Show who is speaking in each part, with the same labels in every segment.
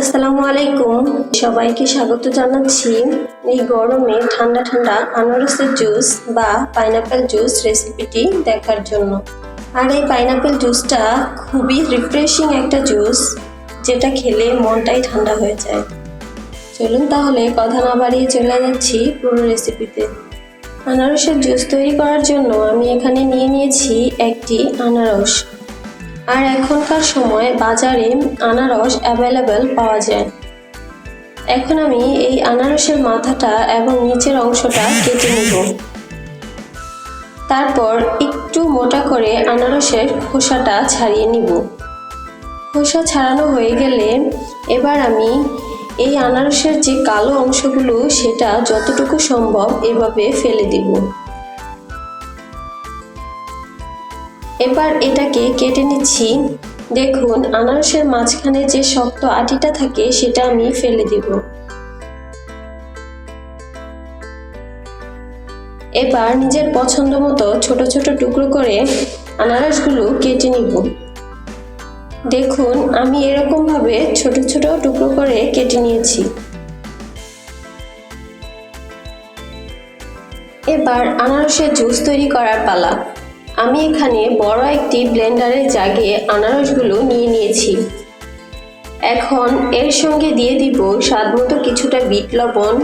Speaker 1: আসসালামু আলাইকুম। সবাইকে স্বাগত জানাচ্ছি। এই গরমে ঠান্ডা ঠান্ডা আনারসের জুস বা পাইনাপেল জুস রেসিপিটি দেখার জন্য। আর এই পাইনাপেল জুসটা খুবই রিফ্রেশিং একটা জুস, যেটা খেলে মনটাই ঠান্ডা হয়ে যায়। চলুন তাহলে কথা না বাড়িয়ে চলে যাচ্ছি পুরো রেসিপিতে। আনারসের জুস তৈরি করার জন্য আমি এখানে নিয়ে নিয়েছি একটি আনারস। আর এখনকার সময় বাজারে আনারস অ্যাভেলেবেল পাওয়া যায়। এখন আমি এই আনারসের মাথাটা এবং নিচের অংশটা কেটে নেব। তারপর একটু মোটা করে আনারসের খোসাটা ছাড়িয়ে নিব। খোসা ছাড়ানো হয়ে গেলে এবার আমি এই আনারসের যে কালো অংশগুলো, সেটা যতটুকু সম্ভব এভাবে ফেলে দিব। এবার এটাকে কেটে নিচ্ছি। দেখুন, আনারসের মাঝখানে যে শক্ত আটিটা থাকে, সেটা আমি ফেলে দিব। এবার নিজের পছন্দ মতো ছোট ছোট টুকরো করে আনারসগুলো কেটে নিব। দেখুন, আমি এরকম ভাবে ছোট ছোট টুকরো করে কেটে নিয়েছি। এবার আনারসের জুস তৈরি করার পালা। আমি এখানে বড় একটি ব্লেন্ডারের জাগে আনারসগুলো নিয়ে নিয়েছি। এখন এর সঙ্গে দিয়ে দিব স্বাদমতো কিছুটা বিট লবণ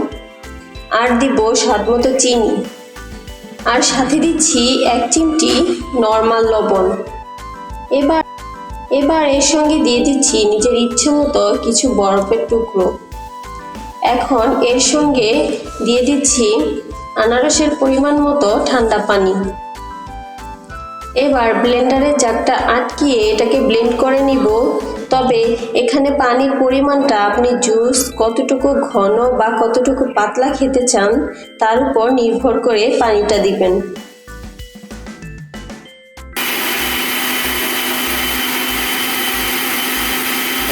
Speaker 1: আর দিব স্বাদমতো চিনি। আর সাথে দিচ্ছি এক চিমটি নর্মাল লবণ। এবার এবার এর সঙ্গে দিয়ে দিচ্ছি নিজের ইচ্ছে মতো কিছু বরফের টুকরো। এখন এর সঙ্গে দিয়ে দিচ্ছি আনারসের পরিমাণ মতো ঠান্ডা পানি। এবার ব্লেন্ডারের জাগটা আটকিয়ে এটাকে ব্লেন্ড করে নিব। তবে এখানে পানির পরিমাণটা আপনি জুস কতটুকু ঘন বা কতটুকু পাতলা খেতে চান, তার উপর নির্ভর করে পানিটা দিবেন।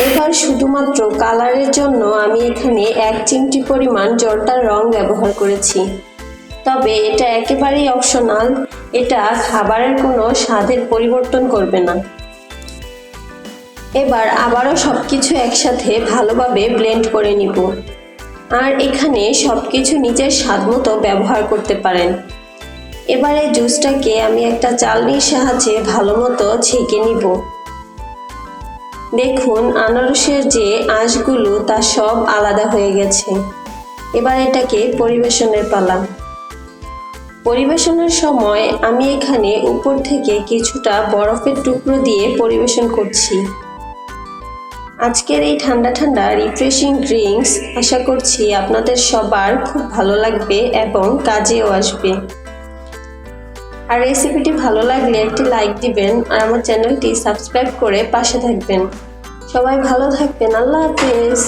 Speaker 1: এবার শুধুমাত্র কালারের জন্য আমি এখানে এক চিমটি পরিমাণ জলটার রং ব্যবহার করেছি। তবে এটা একেবারেই অপশনাল। এটা খাবারের কোনো স্বাদের পরিবর্তন করবে না। এবার আবারও সব কিছু একসাথে ভালোভাবে ব্লেন্ড করে নিব। আর এখানে সব কিছু নিজের স্বাদ মতো ব্যবহার করতে পারেন। এবারে জুসটাকে আমি একটা চালনির সাহায্যে ভালো মতো ছেঁকে নিব। দেখুন, আনারসের যে আঁশগুলো তা সব আলাদা হয়ে গেছে। এবার এটাকে পরিবেশনের পালা। পরিবেশনের সময় আমি এখানে উপর থেকে কিছুটা বরফের টুকরো দিয়ে পরিবেশন করছি। আজকের এই ঠান্ডা ঠান্ডা রিফ্রেশিং ড্রিঙ্কস আশা করছি আপনাদের সবার খুব ভালো লাগবে এবং কাজেও আসবে। আর রেসিপিটি ভালো লাগলে একটি লাইক দিবেন আর আমার চ্যানেলটি সাবস্ক্রাইব করে পাশে থাকবেন। সবাই ভালো থাকবেন, আল্লাহ হাফেজ।